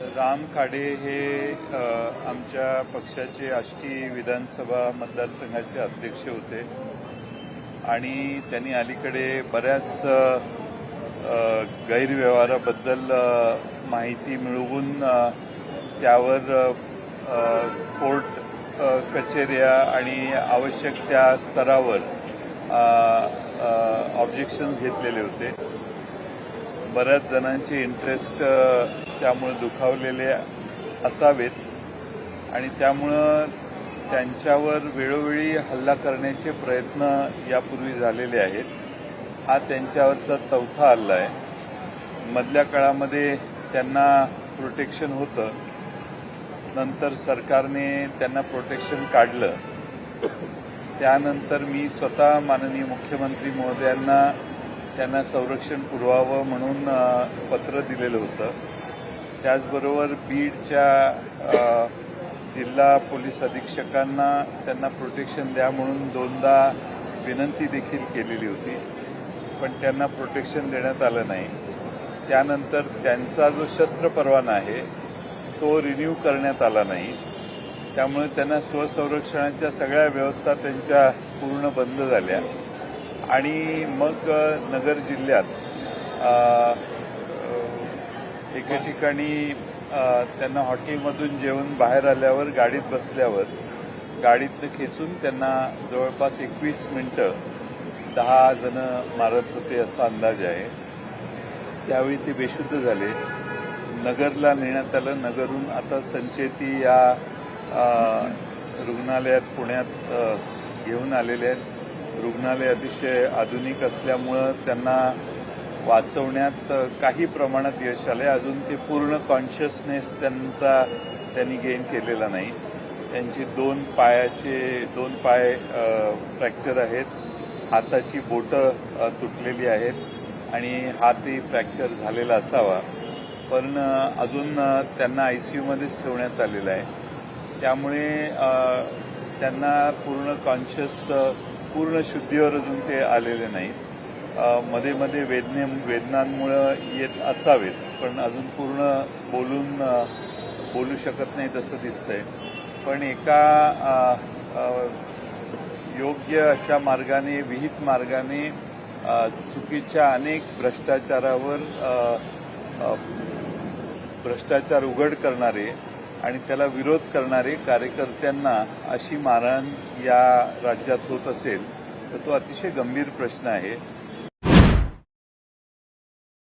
राम खाडे हे आमच्या पक्षाचे आष्टी विधानसभा मतदारसंघाचे अध्यक्ष होते. आणि त्यांनी अलीकडे बऱ्याच गैरव्यवहाराबद्दल माहिती मिळवून त्यावर कोर्ट कचेऱ्या आणि आवश्यक त्या स्तरावर ऑब्जेक्शन्स घेतलेले होते. बऱ्याच जणांचे इंटरेस्ट त्यामुळे दुखावलेले असावेत आणि त्यामुळं त्यांच्यावर वेळोवेळी हल्ला करण्याचे प्रयत्न यापूर्वी झालेले आहेत. हा त्यांच्यावरचा चौथा हल्ला आहे. मधल्या काळामध्ये त्यांना प्रोटेक्शन होतं. नंतर सरकारने त्यांना प्रोटेक्शन काढलं. त्यानंतर मी स्वतः माननीय मुख्यमंत्री महोदयांना त्यांना संरक्षण पुरवावं म्हणून पत्र दिलेलं होतं. त्याचबरोबर बीडच्या जिल्हा पोलीस अधीक्षकांना त्यांना प्रोटेक्शन द्या म्हणून दोनदा विनंती देखील केलेली होती. पण त्यांना प्रोटेक्शन देण्यात आलं नाही. त्यानंतर त्यांचा जो शस्त्र परवाना आहे तो रिन्यू करण्यात आला नाही. त्यामुळे त्यांना स्वसंरक्षणाच्या सगळ्या व्यवस्था त्यांच्या पूर्ण बंद झाल्या. आणि मग नगर जिल्ह्यात एके ठिकाणी त्यांना हॉटेलमधून जेवण बाहेर आल्यावर गाडीत बसल्यावर गाडीतनं खेचून त्यांना जवळपास एकवीस मिनिटं दहा जण मारत होते असा अंदाज आहे. त्यावेळी ते बेशुद्ध झाले. नगरला नेण्यात आलं. नगरहून आता संचेती या रुग्णालयात पुण्यात घेऊन आलेले आहेत. रुग्णालय अतिशय आधुनिक असल्यामुळं त्यांना वाचवण्यात काही प्रमाणात यश आलं आहे अजून ते पूर्ण कॉन्शियसनेस त्यांचा त्यांनी गेन केलेला नाही. त्यांची दोन पायाचे दोन पाय फ्रॅक्चर आहेत. हाताची बोटं तुटलेली आहेत आणि हातही फ्रॅक्चर झालेला असावा. पण अजून अजून आय त्यांना आयसीयूमध्येच ठेवण्यात आलेलं आहे. त्यामुळे त्यांना पूर्ण कॉन्शियस पूर्ण शुद्धीवर अजून ते आलेले नाहीत. मध्ये मध्ये वेदने वेदनांमुळं येत असावेत पण अजून पूर्ण बोलून बोलू शकत नाही तसं दिसतंय. पण एका योग्य अशा मार्गाने विहित मार्गाने चुकीच्या अनेक भ्रष्टाचारावर भ्रष्टाचार उघड करणारे आणि त्याला विरोध करणारे कार्यकर्त्यांना अशी मारहाण या राज्यात होत असेल तर तो अतिशय गंभीर प्रश्न आहे.